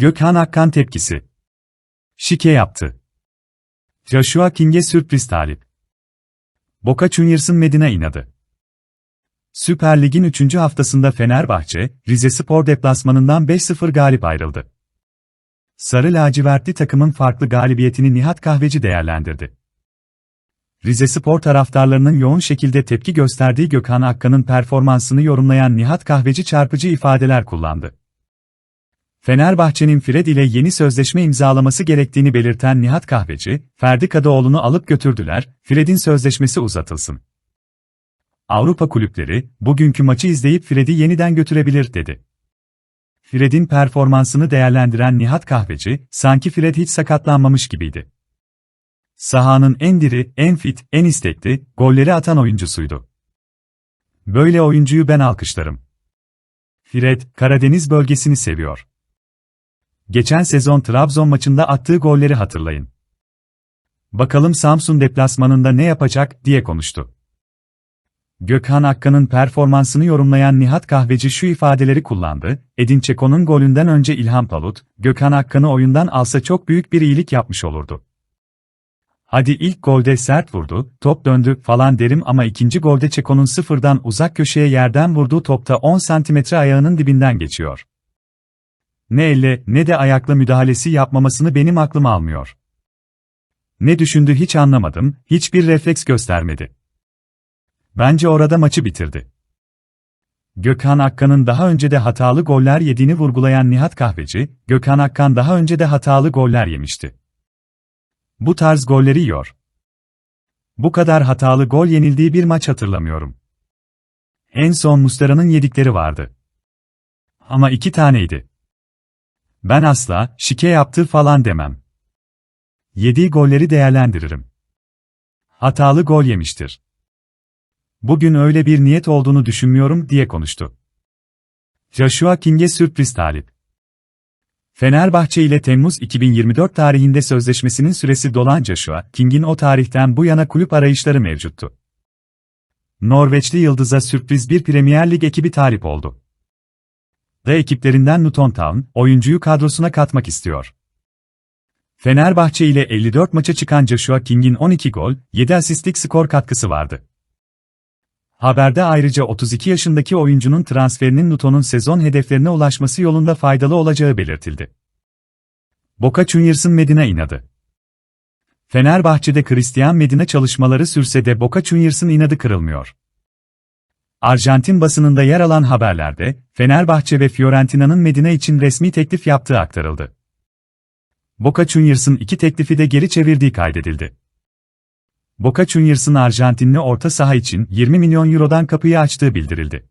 Gökhan Akkan tepkisi. Şike yaptı. Joshua King'e sürpriz talip. Boca Juniors'ın Medina inadı. Süper Lig'in 3. haftasında Fenerbahçe, Rizespor deplasmanından 5-0 galip ayrıldı. Sarı lacivertli takımın farklı galibiyetini Nihat Kahveci değerlendirdi. Rizespor taraftarlarının yoğun şekilde tepki gösterdiği Gökhan Akkan'ın performansını yorumlayan Nihat Kahveci çarpıcı ifadeler kullandı. Fenerbahçe'nin Fred ile yeni sözleşme imzalaması gerektiğini belirten Nihat Kahveci, Ferdi Kadıoğlu'nu alıp götürdüler, Fred'in sözleşmesi uzatılsın. Avrupa kulüpleri, bugünkü maçı izleyip Fred'i yeniden götürebilir, dedi. Fred'in performansını değerlendiren Nihat Kahveci, sanki Fred hiç sakatlanmamış gibiydi. Sahanın en diri, en fit, en istekli, golleri atan oyuncusuydu. Böyle oyuncuyu ben alkışlarım. Fred, Karadeniz bölgesini seviyor. Geçen sezon Trabzon maçında attığı golleri hatırlayın. Bakalım Samsun deplasmanında ne yapacak, diye konuştu. Gökhan Akkan'ın performansını yorumlayan Nihat Kahveci şu ifadeleri kullandı, Edin Çeko'nun golünden önce İlhan Palut, Gökhan Akkan'ı oyundan alsa çok büyük bir iyilik yapmış olurdu. Hadi ilk golde sert vurdu, top döndü falan derim ama ikinci golde Çeko'nun sıfırdan uzak köşeye yerden vurduğu topta 10 santimetre ayağının dibinden geçiyor. Ne elle ne de ayakla müdahalesi yapmamasını benim aklım almıyor. Ne düşündü hiç anlamadım, hiçbir refleks göstermedi. Bence orada maçı bitirdi. Gökhan Akkan'ın daha önce de hatalı goller yediğini vurgulayan Nihat Kahveci, Gökhan Akkan daha önce de hatalı goller yemişti. Bu tarz golleri yiyor. Bu kadar hatalı gol yenildiği bir maç hatırlamıyorum. En son Mustara'nın yedikleri vardı. Ama iki taneydi. Ben asla, şike yaptı falan demem. Yediği golleri değerlendiririm. Hatalı gol yemiştir. Bugün öyle bir niyet olduğunu düşünmüyorum diye konuştu. Joshua King'e sürpriz talip. Fenerbahçe ile Temmuz 2024 tarihinde sözleşmesinin süresi dolan Joshua, King'in o tarihten bu yana kulüp arayışları mevcuttu. Norveçli Yıldız'a sürpriz bir Premier Lig ekibi talip oldu. Da ekiplerinden Luton Town, oyuncuyu kadrosuna katmak istiyor. Fenerbahçe ile 54 maça çıkan Joshua King'in 12 gol, 7 asistlik skor katkısı vardı. Haberde ayrıca 32 yaşındaki oyuncunun transferinin Luton'un sezon hedeflerine ulaşması yolunda faydalı olacağı belirtildi. Boca Juniors'ın Medina inadı. Fenerbahçe'de Christian Medina çalışmaları sürse de Boca Juniors'ın inadı kırılmıyor. Arjantin basınında yer alan haberlerde, Fenerbahçe ve Fiorentina'nın Medina için resmi teklif yaptığı aktarıldı. Boca Juniors'ın iki teklifi de geri çevirdiği kaydedildi. Boca Juniors'ın Arjantinli orta saha için 20 milyon eurodan kapıyı açtığı bildirildi.